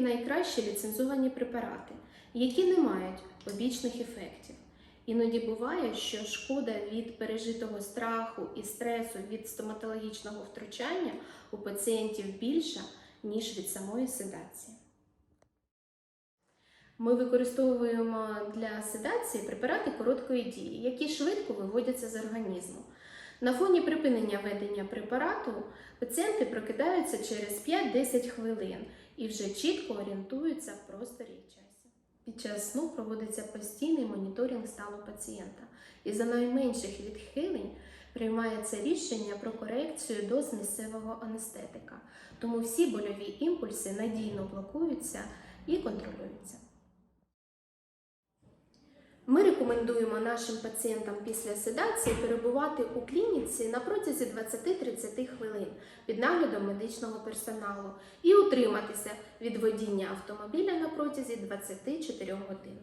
найкращі ліцензовані препарати, які не мають побічних ефектів. Іноді буває, що шкода від пережитого страху і стресу від стоматологічного втручання у пацієнтів більша, ніж від самої седації. Ми використовуємо для седації препарати короткої дії, які швидко виводяться з організму. На фоні припинення ведення препарату пацієнти прокидаються через 5-10 хвилин і вже чітко орієнтуються в просторі і часі. Під час сну проводиться постійний моніторинг стану пацієнта, і за найменших відхилень приймається рішення про корекцію доз місцевого анестетика. Тому всі больові імпульси надійно блокуються і контролюються. Ми рекомендуємо нашим пацієнтам після седації перебувати у клініці на протязі 20-30 хвилин під наглядом медичного персоналу і утриматися від водіння автомобіля на протязі 24 годин.